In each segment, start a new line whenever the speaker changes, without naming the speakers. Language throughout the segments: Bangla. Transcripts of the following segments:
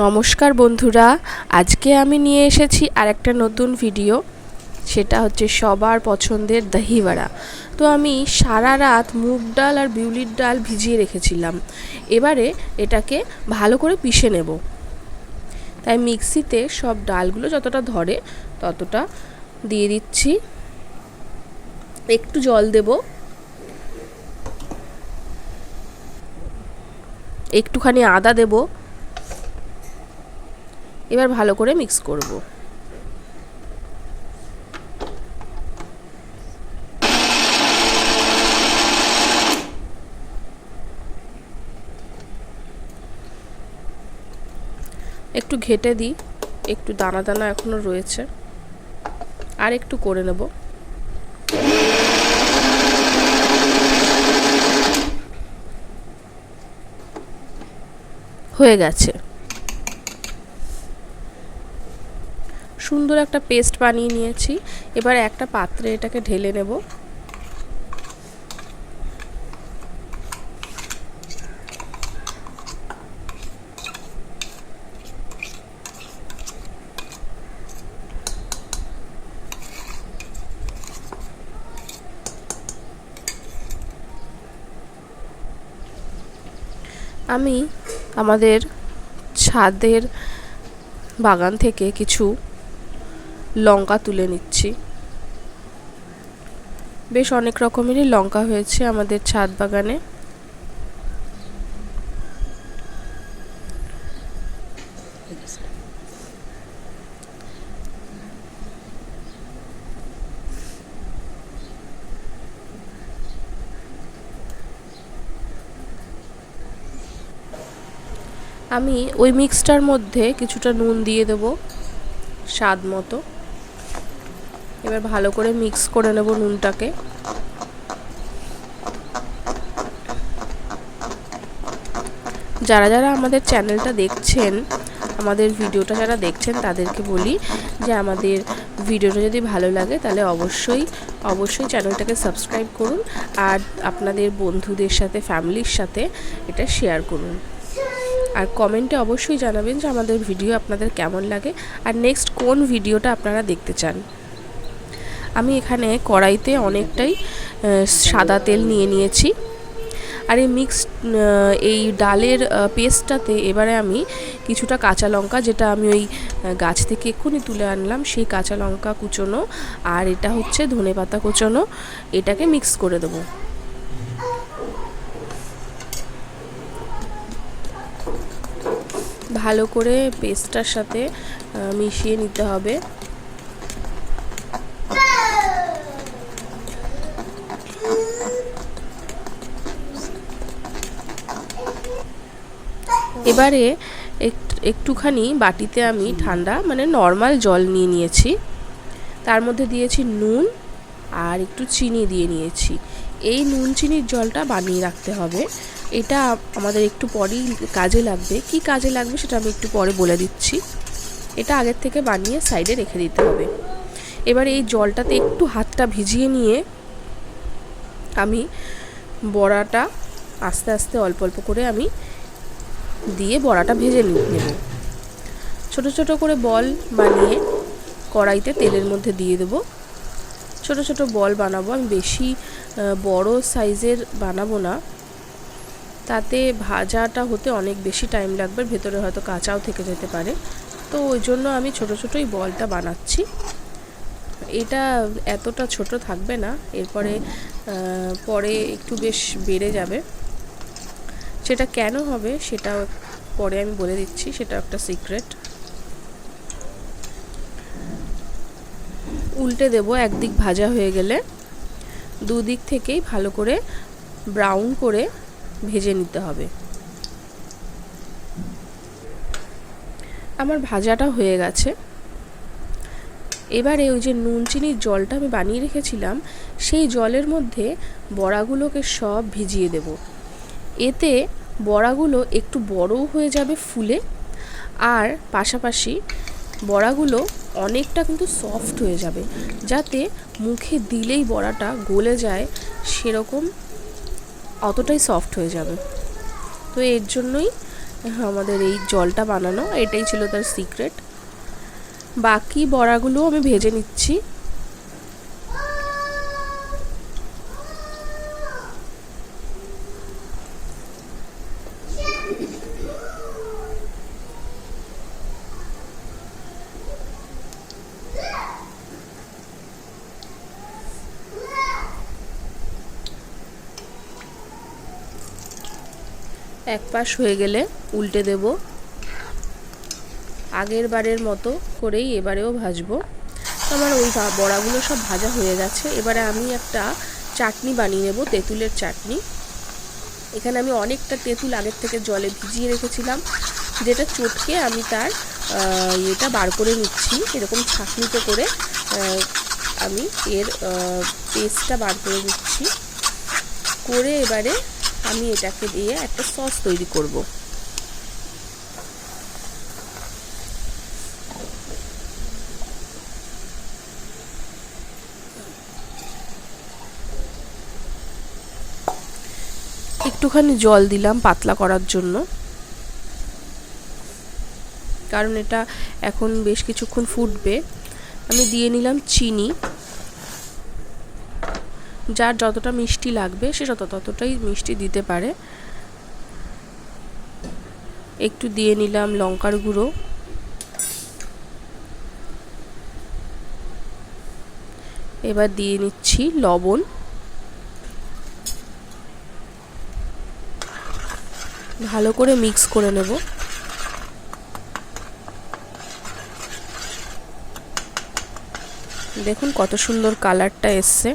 নমস্কার বন্ধুরা, আজকে আমি নিয়ে এসেছি আর একটা নতুন ভিডিও সেটা হচ্ছে সবার পছন্দের দহিবড়া। তো আমি সারা রাত মুগ ডাল আর বিউলির ডাল ভিজিয়ে রেখেছিলাম। এবারে এটাকে ভালো করে পিষে নেব। তাই মিক্সিতে সব ডালগুলো যতটা ধরে, ততটা দিয়ে দিচ্ছি। একটু জল দেব। একটুখানি আদা দেবো। এবার ভালো করে মিক্স করব। একটু ঘেটে দিই, একটু দানা দানা এখনও রয়েছে, আর একটু করে নেব। হয়ে গেছে। সুন্দর একটা পেস্ট বানিয়ে নিয়েছি। এবার একটা পাত্রে এটাকে ঢেলে নেব। আমি আমাদের ছাদের বাগান থেকে কিছু লঙ্কা তুলে নিচ্ছি। বেশ অনেক রকমেরই লঙ্কা হয়েছে আমাদের ছাদ বাগানে। আমি ওই মিক্সটার মধ্যে কিছুটা নুন দিয়ে দেবো, স্বাদ মতো। এবার ভালো করে মিক্স করে নেব নুনটাকে। যারা যারা আমাদের চ্যানেলটা দেখছেন, আমাদের ভিডিওটা যারা দেখছেন, তাদেরকে বলি যে আমাদের ভিডিওটা যদি ভালো লাগে, তাহলে অবশ্যই অবশ্যই চ্যানেলটাকে সাবস্ক্রাইব করুন আর আপনাদের বন্ধুদের সাথে, ফ্যামিলির সাথে এটা শেয়ার করুন। আর কমেন্টে অবশ্যই জানাবেন যে আমাদের ভিডিও আপনাদের কেমন লাগে আর নেক্সট কোন ভিডিওটা আপনারা দেখতে চান। আমি এখানে কড়াইতে অনেকটাই সাদা তেল নিয়ে নিয়েছি। আর এই মিক্স এই ডালের পেস্টটাতে এবারে আমি কিছুটা কাঁচা লঙ্কা, যেটা আমি ওই গাছ থেকে এক্ষুনি তুলে আনলাম, সেই কাঁচা লঙ্কা কুচোনো, আর এটা হচ্ছে ধনে পাতা কুচোনো, এটাকে মিক্স করে দেবো। ভালো করে পেস্টটার সাথে মিশিয়ে নিতে হবে। এবারে একটুখানি বাটিতে আমি ঠান্ডা মানে নর্মাল জল নিয়ে নিয়েছি। তার মধ্যে দিয়েছি নুন আর একটু চিনি দিয়ে নিয়েছি। এই নুন চিনির জলটা বানিয়ে রাখতে হবে। এটা আমাদের একটু পরেই কাজে লাগবে। কি কাজে লাগবে সেটা আমি একটু পরে বলে দিচ্ছি। এটা আগের থেকে বানিয়ে সাইডে রেখে দিতে হবে। এবার এই জলটাতে একটু হাতটা ভিজিয়ে নিয়ে আমি বড়াটা আস্তে আস্তে, অল্প অল্প করে আমি দিয়ে বড়াটা ভেজে নেব। ছোট ছোট করে বল বানিয়ে কড়াইতে তেলের মধ্যে দিয়ে দেবো। ছোট ছোট বল বানাবো। আমি বেশি বড় সাইজের বানাবো না। তাতে ভাজাটা হতে অনেক বেশি টাইম লাগবে। ভেতরে হয়তো কাঁচাও থেকে যেতে পারে। তো ওই জন্য আমি ছোট ছোটোই বলটা বানাচ্ছি। এটা এতটা ছোট থাকবে না। এরপরে পরে একটু বেশ বেড়ে যাবে। সেটা কেন হবে সেটা পরে আমি বলে দিচ্ছি, সেটা একটা সিক্রেট উল্টে দেব, একদিক ভাজা হয়ে গেলে দুদিক থেকেই ভালো করে ব্রাউন করে ভেজে নিতে হবে। আমার ভাজাটা হয়ে গেছে। এবারে ওই যে নুন চিনির জলটা আমি বানিয়ে রেখেছিলাম, সেই জলের মধ্যে বড়াগুলোকে সব ভিজিয়ে দেব। এতে বড়াগুলো একটু বড়ও হয়ে যাবে ফুলে। আর পাশাপাশি বড়াগুলো অনেকটা কিন্তু সফট হয়ে যাবে, যাতে মুখে দিলেই বড়াটা গলে যায়, সেরকম অতটাই সফট হয়ে যাবে। তো এর জন্যই আমাদের এই জলটা বানানো, এটাই ছিল তার সিক্রেট। বাকি বড়াগুলো আমি ভেজে নিচ্ছি। এক পাশ হয়ে গেলে উল্টে দেব। আগের বারের মতো করেই এবারেও ভাজবো। আমার ওই বড়াগুলো সব ভাজা হয়ে গেছে। এবারে আমি একটা চাটনি বানিয়ে নেব, তেঁতুলের চাটনি। এখানে আমি অনেকটা তেঁতুল আগের থেকে জলে ভিজিয়ে রেখেছিলাম। যেটা চটকে আমি তার ইয়েটা বার করে নিচ্ছি। এরকম ছাঁকনিতে করে আমি এর পেস্টটা বার করে নিচ্ছি। করে এবারে আমি এটাকে দিয়ে একটা সস তৈরি করব। একটুখানি জল দিলাম পাতলা করার জন্য। কারণ এটা এখন বেশ কিছুক্ষণ ফুটবে। আমি দিয়ে নিলাম চিনি। যার যতটা মিষ্টি লাগবে, সে ততটাই মিষ্টি দিতে পারে। একটু দিয়ে নিলাম লঙ্কার গুঁড়ো। এবার দিয়ে নিচ্ছি লবণ। ভালো করে মিক্স করে নেব। দেখুন কত সুন্দর কালারটা এসছে।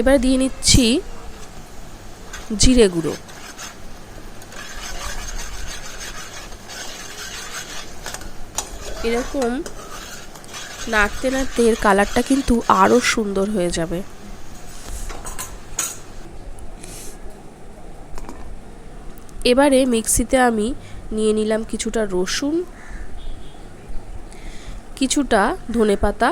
এবার দিয়ে নিচ্ছি জিরে গুঁড়ো। এরকম নাড়তে নাড়তে এর কালারটা কিন্তু আরও সুন্দর হয়ে যাবে। এবারে মিক্সিতে আমি নিয়ে নিলাম কিছুটা রসুন, কিছুটা ধনে পাতা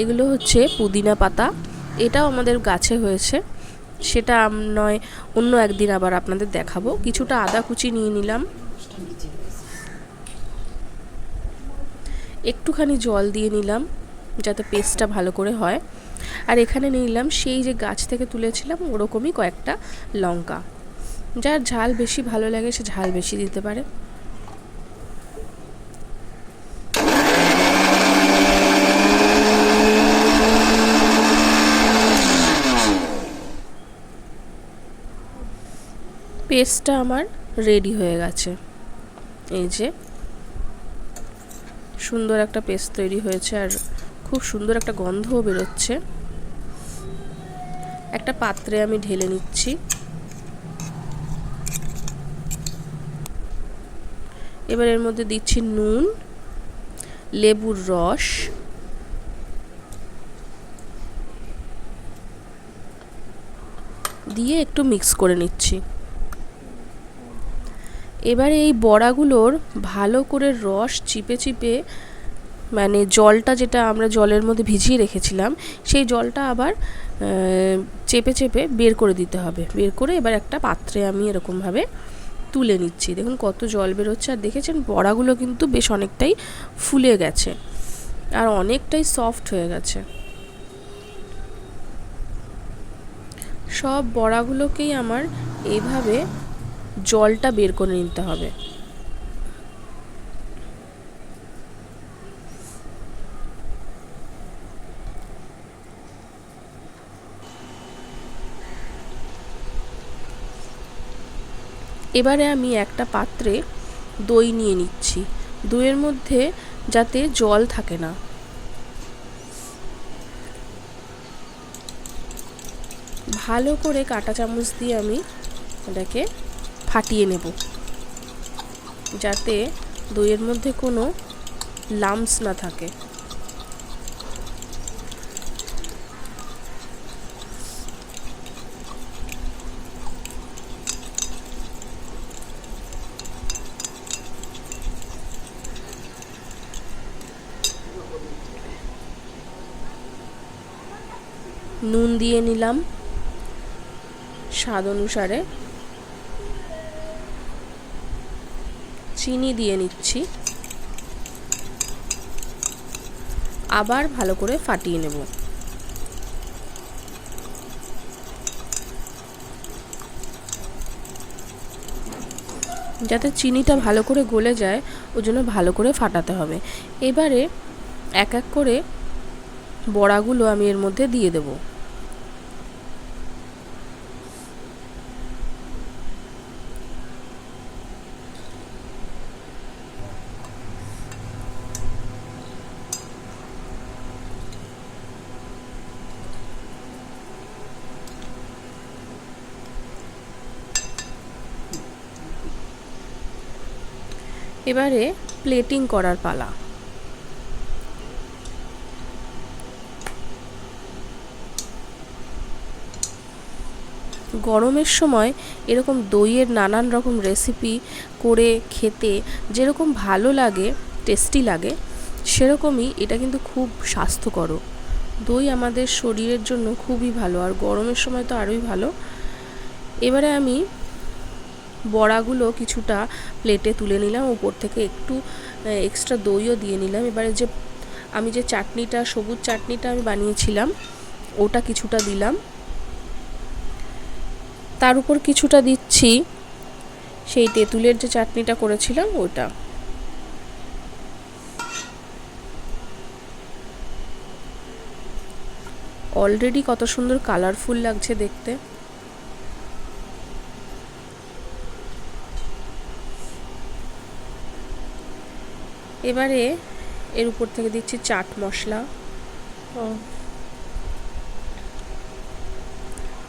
এগুলো হচ্ছে পুদিনা পাতা। এটাও আমাদের গাছে হয়েছে। সেটা নয়, অন্য একদিন আবার আপনাদের দেখাবো। কিছুটা আদা কুচি নিয়ে নিলাম। একটুখানি জল দিয়ে নিলাম, যাতে পেস্টটা ভালো করে হয়। আর এখানে নিলাম সেই যে গাছ থেকে তুলেছিলাম, ওরকমই কয়েকটা লঙ্কা। যার ঝাল বেশি ভালো লাগে, সে ঝাল বেশি দিতে পারে। পেস্টটা আমার রেডি হয়ে গেছে। এই যে সুন্দর একটা পেস্ট তৈরি হয়েছে আর খুব সুন্দর একটা গন্ধও বেরোচ্ছে। একটা পাত্রে আমি ঢেলে নিচ্ছি। এবার এর মধ্যে দিচ্ছি নুন, লেবুর রস। দিয়ে একটু মিক্স করে নিচ্ছি। এবারে এই বড়াগুলোর ভালো করে রস চিপে চিপে মানে জলটা যেটা আমরা জলের মধ্যে ভিজিয়ে রেখেছিলাম, সেই জলটা আবার চেপে চেপে বের করে দিতে হবে। বের করে এবার একটা পাত্রে আমি এরকমভাবে তুলে নিচ্ছি। দেখুন কত জল বেরোচ্ছে। আর দেখেছেন বড়াগুলো কিন্তু বেশ অনেকটাই ফুলে গেছে আর অনেকটাই সফট হয়ে গেছে। সব বড়াগুলোকেই আমার এইভাবে জলটা বের করে নিতে হবে। এবারে আমি একটা পাত্রে দই নিয়ে নিচ্ছি। দইয়ের মধ্যে যাতে জল থাকে না। ভালো করে কাঁটা চামচ দিয়ে আমি এটাকে ফাটিয়ে নেব। যাতে দইয়ের মধ্যে কোনো লামস না থাকে। নুন দিয়ে নিলাম। স্বাদ অনুসারে চিনি দিয়ে নিচ্ছি। আবার ভালো করে ফাটিয়ে নেব। যাতে চিনিটা ভালো করে গলে যায় ওই জন্য ভালো করে ফাটাতে হবে। এবারে এক এক করে বড়াগুলো আমি এর মধ্যে দিয়ে দেবো। এবারে প্লেটিং করার পালা। গরমের সময় এরকম দইয়ের নানান রকম রেসিপি করে খেতে যেরকম ভালো লাগে টেস্টি লাগে, সেরকমই এটা কিন্তু খুব স্বাস্থ্যকর দই আমাদের শরীরের জন্য খুবই ভালো, আর গরমের সময় তো আরোই ভালো। এবারে আমি বড়াগুলো কিছুটা প্লেটে তুলে নিলাম, উপর থেকে একটু এক্সট্রা দইও দিয়ে নিলাম। এবারে যে আমি যে চাটনিটা, সবুজ চাটনিটা আমি বানিয়েছিলাম, ওটা কিছুটা দিলাম। তার উপর কিছুটা দিচ্ছি সেই তেঁতুলের যে চাটনিটা করেছিলাম, ওটা। অলরেডি কত সুন্দর কালারফুল লাগছে দেখতে। এবারে এর উপর থেকে দিচ্ছি চাট মশলা।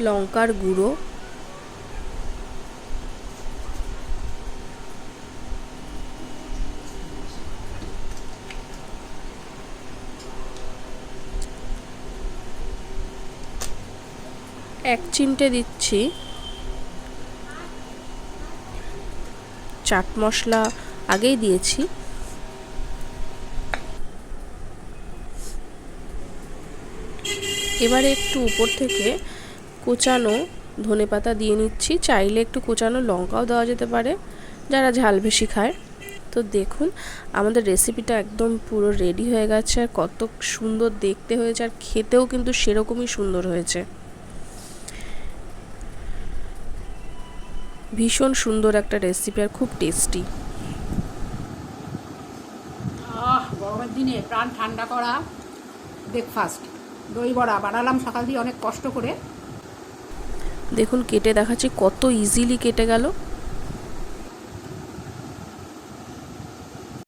লঙ্কার গুঁড়ো। এক চিমটে দিচ্ছি চাট মশলা আগেই দিয়েছি। এবারে একটু উপর থেকে কোচানো ধনে পাতা দিয়ে নিচ্ছি। চাইলে একটু কোচানো লঙ্কাও দেওয়া যেতে পারে, যারা ঝাল বেশি খায়। তো দেখুন, আমাদের রেসিপিটা একদম পুরো রেডি হয়ে গেছে, আর কত সুন্দর দেখতে হয়েছে, আর খেতেও কিন্তু সেরকমই সুন্দর হয়েছে। ভীষণ সুন্দর একটা রেসিপি আর খুব টেস্টি
গরমের দিনে প্রাণ ঠান্ডা করা ব্রেকফাস্ট দই বড়া বানালাম সকাল দিয়ে অনেক কষ্ট করে।
দেখুন, কেটে দেখাচ্ছি, কত ইজিলি কেটে গেল।